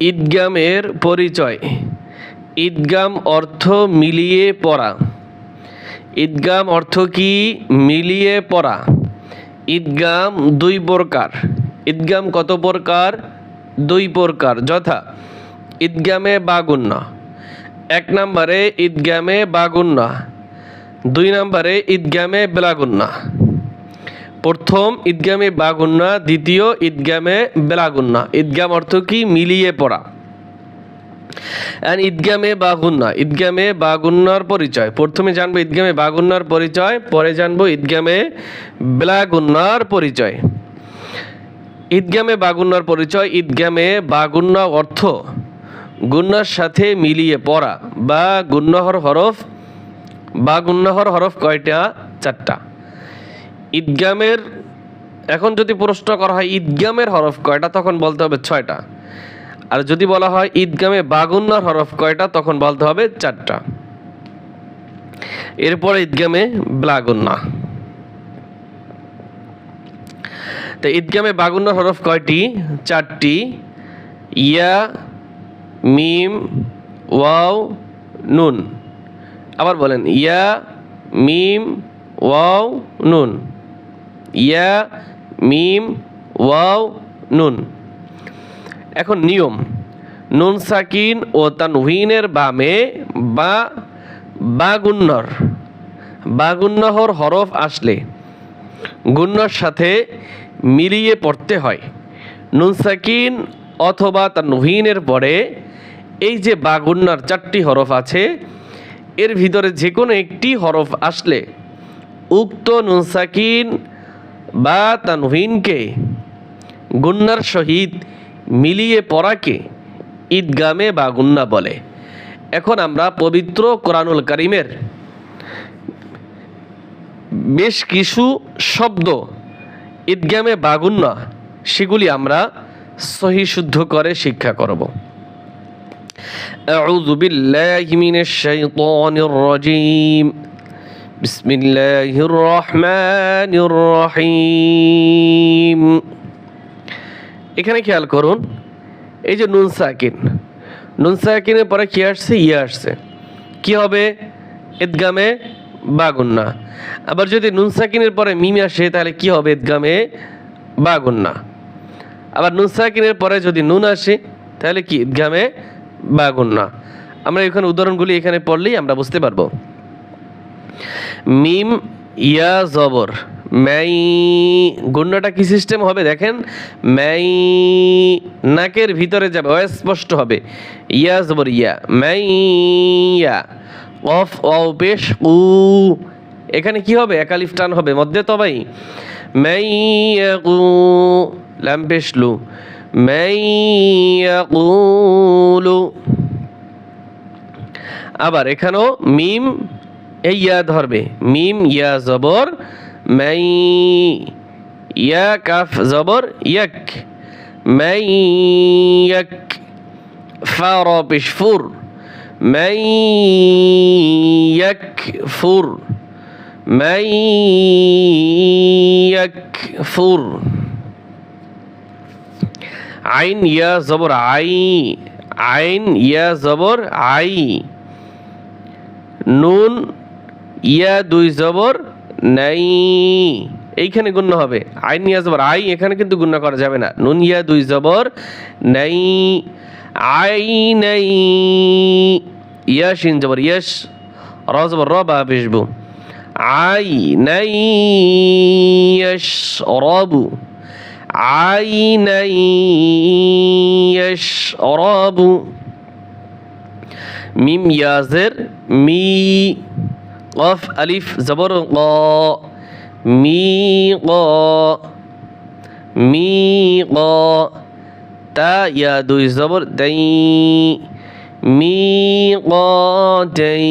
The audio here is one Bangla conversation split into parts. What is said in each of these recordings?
ঈদগামের পরিচয়। ঈদগাম অর্থ মিলিয়ে পড়া। ঈদগাম অর্থ কি? মিলিয়ে পড়া। ঈদগাম দুই প্রকার। ঈদগাম কত প্রকার? দুই প্রকার। যথা, ঈদগামে বাগুন্না। এক নম্বরে ঈদগামে বাগুন্না। দুই নম্বরে ঈদগামে বেলাগুন্না। প্রথম ঈদগামে বাগুন্না, দ্বিতীয় ঈদগামে বেলাগুন্না। ঈদগাম অর্থ কি? মিলিয়ে পড়া। অ্যান্ড ঈদগামে বাগুন্না। ঈদগামে বাগুন্নার পরিচয়। প্রথমে জানব ঈদগামে বাগুন্নার পরিচয়, পরে জানব ঈদগামে বেলাগুন্নার পরিচয়। ঈদগামে বাগুন্নার পরিচয়, ঈদগামে বাগুন্না অর্থ গুন্নার সাথে মিলিয়ে পড়া। বা গুন্নাহর হরফ, বা গুন্নাহর হরফ কয়টা? চারটা। ঈদগামের, এখন যদি প্রশ্ন করা হয় ঈদগামের হরফ কয়টা, তখন বলতে হবে ছয়টা। আর যদি বলা হয় ঈদগামে বাগুন্নার হরফ কয়টা, তখন বলতে হবে চারটা। এরপরে ঈদগামে ব্লাগুন্না। তো ঈদগামে বাগুন্নার হরফ কয়টি? চারটি। ইয়া, মিম, ওয়াও, নুন। আবার বলেন, ইয়া, মিম, ওয়াও, নুন। ইয়া, মিম, ওয়াও, নুন। এখন নিয়ম। নুন সাকিন ও তানহুইনের বামে বা, বাগুন্নর। বাগুন্নহর হরফ আসলে গুন্নর সাথে মিলিয়ে পড়তে হয়। নুন সাকিন অথবা তানহুইনের পরে এই যে বাগুন্নার চারটি হরফ আছে, এর ভিতরে যে কোনো একটি হরফ আসলে উক্ত নুন সাকিন বা তানহুইনকে গুন্নার সহিত মিলিয়ে পড়াকে ঈদগামে বা গুন্না বলে এখন আমরা পবিত্র কোরআনুল করিমের বেশ কিছু শব্দ ঈদগামে বাগুন্না সেগুলি আমরা সহি শুদ্ধ করে শিক্ষা করব أعوذ بالله من الشيطان الرجيم بسم الله الرحمن الرحيم এখানে খেয়াল করুন এই যে নুন সাকিন নুন সাকিনের পরে কি আসছে ইয়ে আসছে কি হবে ঈদগামে বাগুন্না আবার যদি নুন সাকিনের পরে মিম আসে তাহলে কি হবে ঈদগামে বাগুন্না আবার নুন সাকিনের পরে যদি নুন আসে তাহলে কি ঈদগামে বাগুন্না আমরা এখানে উদাহরণগুলি এখানে পড়লেই আমরা বুঝতে পারবো মিম, ইয়া, জবর। ম্যাই গুন্নাটা কি সিস্টেম হবে দেখেন? ম্যাই, নাকের ভিতরে যাবে, অস্পষ্ট হবে। ইয়া, জবর, ইয়া। ম্যাই, ইয়া। অফ অ পেশ উ। এখানে কি হবে? একালিফ টান হবে। মধ্যে তবাই ম্যাই ইয়াকু লাম পেশ লু। ম্যাই আবার এখানেও মিম এই ইয়া ধরবে। মিম, ইয়া, জবর, মাই, ইয়া, কাফ, জবর, ইয়াক, মাই, ইয়াক, ফার, পেশ, ফুর, মাই, ইয়াক, ফুর, মাই, ইয়াক, ফুর। আইন, ইয়া, জবর, আই, আইন, ইয়া, জবর, আই, নুন ইয়া দুই জবর নাই। এইখানে গুণ্য হবে। আইন ইয়া জবর আই এখানে কিন্তু গুণ্য করা যাবে না। নুন, ইয়া দুই জবর নাই। আই নাই। ইয়া শিন জবর। ইয়াস র জবর, র বা পেশবু আই নাই। ইয়াস রবু আই নাই। ইয়াস রবু মিম, ইয়াজের মি। কফ আলিফ জবর ক মি ক মি ক তা ইয়া দুই জবর দাই মি ক দাই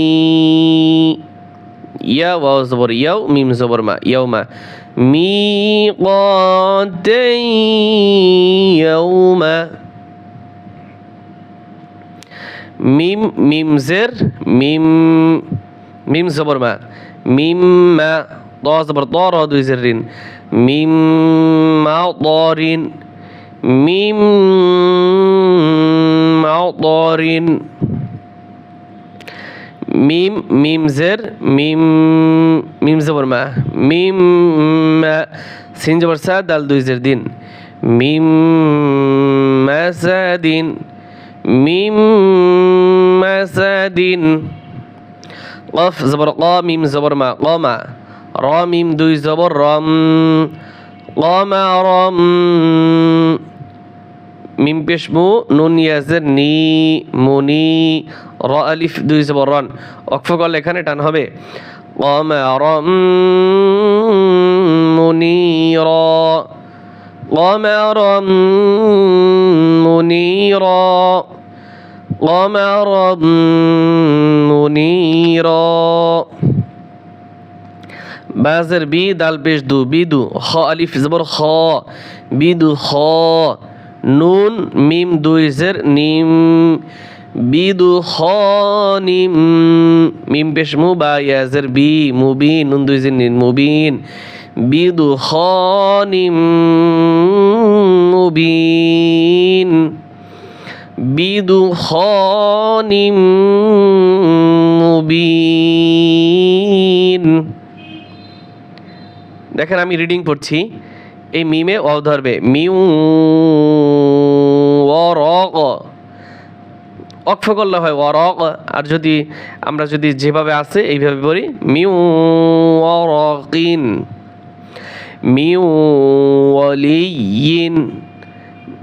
ইয়া ওয়াও জবর ইয়াও মিম জবর মা ইয়াও মা মি ক দাই ইয়াউমা মিম মিমজের মিম মিম জবর মা মিম মা ত জবর ত র দুই জের রিন মিম মা ত রিন মিম রিন মিম মিমজের মিম মিম জবর মা মিম মা সিন জবর সা দাল দুই জের দিন মিম মাসাদিন মিম মাসাদিন কফ জবর ক মিম জবর মা কমা র মিম দুই জবর রম মা রম মিম পেশমু নুন ইয়াজের নি মুনি র আলিফ দুই জবর রন অক্ফ কল এখানে টান হবে কমা রম মুনি র কমা রম মুনি র দাল পেশ দু বিদু খ, আলিফ, জবর খ বিদু খ, নুন, মিম দুই জের, নিম বিদু খ, নিম, মিম পেশ মু বা ইয়াজের বি মুবিন নুন দুই জের, নিন মুবিন বিদু খ, নিম নিম মুবিন। দেখেন আমি রিডিং পড়ছি। এই মিমে অ ধরবে। মিউ র অক্ষ করলে হয় অর আর যদি আমরা যদি যেভাবে আছে, এইভাবে বলি মিউ অরকিন মিউ ওয়ালিয়িন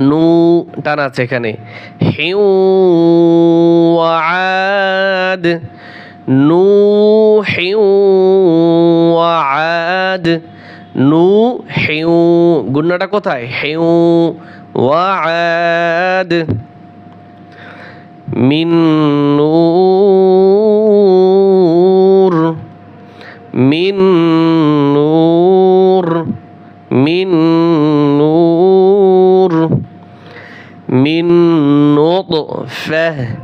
নু টান আছে এখানে। হেউ আদ। নু হেউ আদ। নু হেউ গুন্নাটা কোথায়? হেউ ওয়াদ মিন নূর নুতফাহ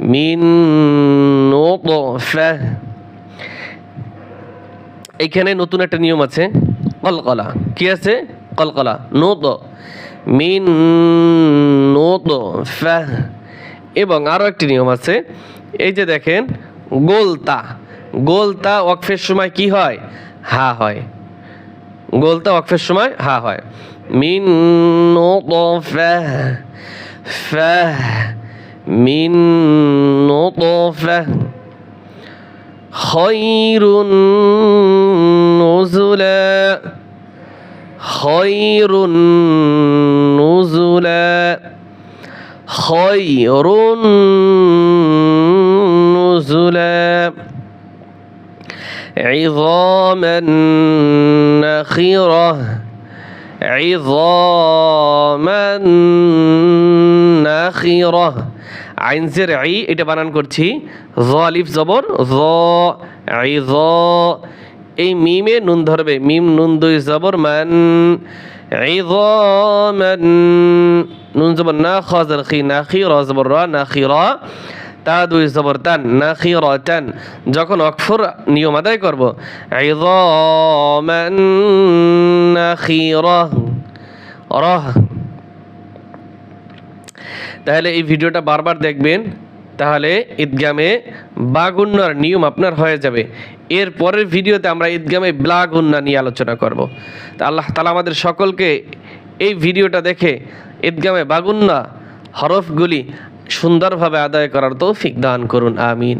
মিন নুতফাহ এখানে নতুন একটা নিয়ম আছে, কলকলা। কি আছে? কলকলা। নোত মিন নোত এবং আরও একটি নিয়ম আছে, এই যে দেখেন, গোলতা। গোলতা ওয়াকফের সময় কি হয়? হা হয়। গোলতা ওয়াকফের সময় হা হয়। মিন নোত ফ্যাহ من نطفة خير نزلا خير نزلا خير نزلا عظاما نخرة عظاما نخرة আইন জের আই এটা বানান করছি জ আলিফ জবর জ আই জ এই মিমে নুন ধরবে মিম নুন দুই জবর মান عظاما নুন জবর না খাজর খি না খি র জবর রা না খি রা তা দুই জবর তান না খি র তান যখন অক্ষর নিয়ম আদায় করব عظاما نخيرة রহ তাহলে এই ভিডিওটা বারবার দেখবেন, তাহলে ঈদগামে বাগুন্নার নিয়ম আপনার হয়ে যাবে। এর পরের ভিডিওতে আমরা ঈদগামে ব্লাগুন্না নিয়ে আলোচনা করব। তা আল্লাহ তালা আমাদের সকলকে এই ভিডিওটা দেখে ঈদগামে বাগুন্না হরফগুলি সুন্দরভাবে আদায় করার তৌফিক দান করুন, আমিন।